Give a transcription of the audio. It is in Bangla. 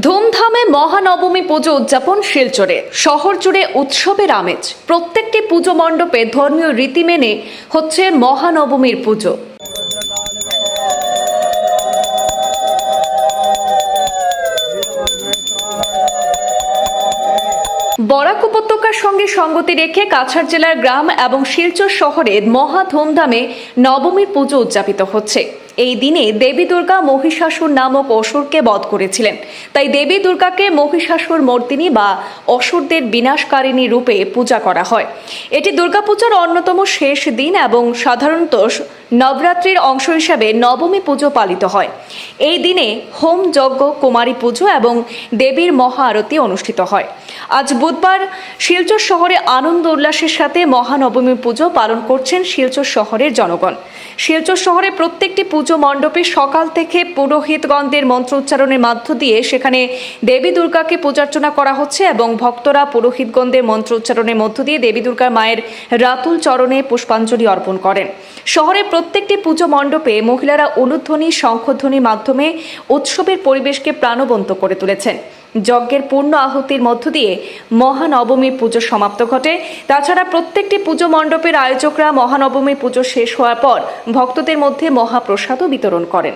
ধুমধামে মহানবমী পুজো উদযাপন শিলচরে। শহর জুড়ে উৎসবের আমেজ। প্রত্যেকটি পুজো মণ্ডপে ধর্মীয় রীতি মেনে হচ্ছে মহানবমীর পুজো। বরাক উপত্যকার সঙ্গে সঙ্গতি রেখে কাছাড় জেলার গ্রাম এবং শিলচর শহরে মহা ধুমধামে নবমীর পুজো উদযাপিত হচ্ছে। এই দিনে দেবী দুর্গা মহিষাসুর নামক অসুরকে বধ করেছিলেন। তাই দেবী দুর্গাকে মহিষাসুর মর্দিনী বা অসুরদের বিনাশকারিণী রূপে পূজা করা হয়। এটি দুর্গাপূজার অন্যতম শেষ দিন এবং সাধারণত নবরাত্রির অংশ হিসাবে নবমী পুজো পালিত হয়। এই দিনে হোম যজ্ঞ, কুমারী পুজো এবং দেবীর মহা আরতি অনুষ্ঠিত হয়। আজ বুধবার শিলচর শহরে আনন্দ উল্লাসের সাথে মহানবমী পুজো পালন করছেন শিলচর শহরের জনগণ। শিলচর শহরে প্রত্যেকটি পুজো মণ্ডপে সকাল থেকে পুরোহিতগণদের মন্ত্র উচ্চারণের মধ্য দিয়ে সেখানে দেবী দুর্গাকে পূজার্চনা করা হচ্ছে এবং ভক্তরা পুরোহিতগণদের মন্ত্র উচ্চারণের মধ্য দিয়ে দেবী দুর্গার মায়ের রাতুল চরণে পুষ্পাঞ্জলি অর্পণ করেন। শহরের প্রত্যেকটি পুজো মণ্ডপে মহিলারা অনুধ্বনি শঙ্খধ্বনির মাধ্যমে উৎসবের পরিবেশকে প্রাণবন্ত করে তুলেছেন। যজ্ঞের পূর্ণ আহুতির মধ্য দিয়ে মহানবমীর পুজো সমাপ্ত ঘটে। তাছাড়া প্রত্যেকটি পুজো মণ্ডপের আয়োজকরা মহানবমী পুজো শেষ হওয়ার পর ভক্তদের মধ্যে মহাপ্রসাদও বিতরণ করেন।